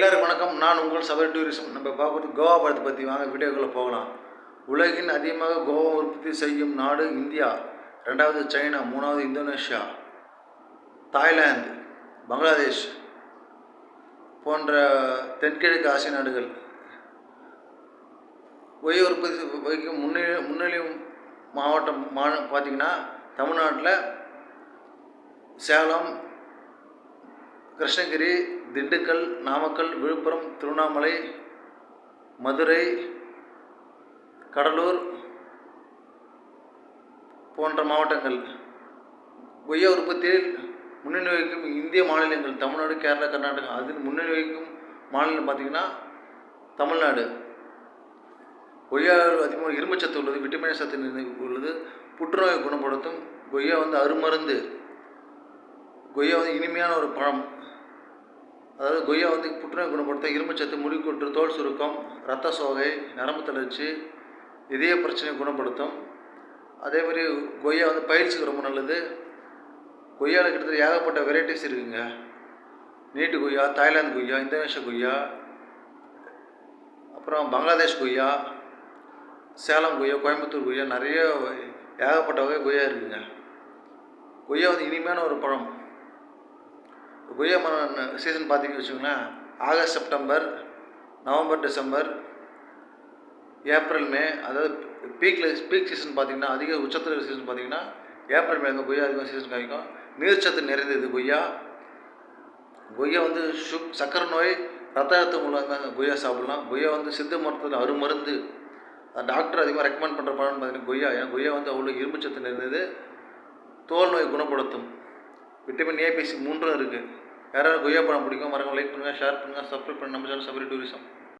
எல்லோரும் வணக்கம். நான் உங்கள் சபரி டூரிசம் நம்ம பார்க்குறது கோவா படத்தை பற்றி வாங்க வீடியோக்குள்ளே போகலாம். உலகின் அதிகமாக கோவா உற்பத்தி செய்யும் நாடு இந்தியா. ரெண்டாவது சைனா மூணாவது இந்தோனேஷியா தாய்லாந்து பங்களாதேஷ் போன்ற தென்கிழக்கு ஆசிய நாடுகள். ஒய் உற்பத்தி வைக்கும் முன்னிலை முன்னிலை மாவட்டம் மா பார்த்திங்கன்னா தமிழ்நாட்டில் சேலம் கிருஷ்ணகிரி திண்டுக்கல் நாமக்கல் விழுப்புரம் திருவண்ணாமலை மதுரை கடலூர் போன்ற மாவட்டங்கள். கொய்யா உற்பத்தியில் முன்னணி வகிக்கும் இந்திய மாநிலங்கள் தமிழ்நாடு கேரளா கர்நாடகா. அதில் முன்னணி வகிக்கும் மாநிலம் பார்த்திங்கன்னா தமிழ்நாடு. கொய்யா அதிகமாக இரும்புச்சத்து உள்ளது விட்டமின் சத்து உள்ளது புற்றுநோயை குணப்படுத்தும் கொய்யா வந்து அருமருந்து. கொய்யா வந்து இனிமையான ஒரு பழம். அதாவது கொய்யா வந்து புற்றுநோய் குணப்படுத்த இரும்புச்சத்து முடிக்கூற்று தோல் சுருக்கம் இரத்த சோகை நரம்பு தளர்ச்சி இதய பிரச்சனையை குணப்படுத்தும். அதே மாதிரி கொய்யா வந்து பயிற்சிக்கு ரொம்ப நல்லது. கொய்யாவில் கிட்டத்தட்ட ஏகப்பட்ட வெரைட்டிஸ் இருக்குங்க. நீட்டு கொய்யா தாய்லாந்து கொய்யா இந்தோனேஷியா கொய்யா அப்புறம் பங்களாதேஷ் கொய்யா சேலம் கொய்யா கோயம்புத்தூர் கொய்யா நிறைய ஏகப்பட்ட வகை கொய்யா இருக்குங்க. கொய்யா வந்து இனிமையான ஒரு பழம். கொய்யா மரம் சீசன் பார்த்தீங்கன்னு வச்சுக்கோங்களேன். August September November December April May அதாவது பீக்கில் பீக் சீசன் பார்த்திங்கன்னா அதிக உச்சத்தில் சீசன் பார்த்திங்கன்னா ஏப்ரல் மே அந்த கொய்யா அதிகமாக சீசன் காய்க்கும் நீர்ச்சத்து நிறைந்தது கொய்யா. கொய்யா வந்து சுக் சக்கரை நோய் ரத்த அழுத்தம் உள்ளவங்க கொய்யா சாப்பிட்லாம். கொய்யா வந்து சித்த மருத்துவத்தில் அருமருந்து. டாக்டர் அதிகமாக ரெக்கமெண்ட் பண்ணுற பழம் பார்த்தீங்கன்னா கொய்யா. ஏன்னா கொய்யா வந்து அவ்வளோ இரும்புச்சத்து நிறைந்தது. தோல் நோய் குணப்படுத்தும். விட்டமின் ஏபிசி மூன்றும் இருக்குது யாராவது கொய்யா பழம் பிடிக்கும் மறக்காம லைக் பண்ணுங்கள் ஷேர் பண்ணுங்கள் சப்ஸ்கிரைப் பண்ணுங்கள் நம்ம சேனல் சபரி டூரிசம்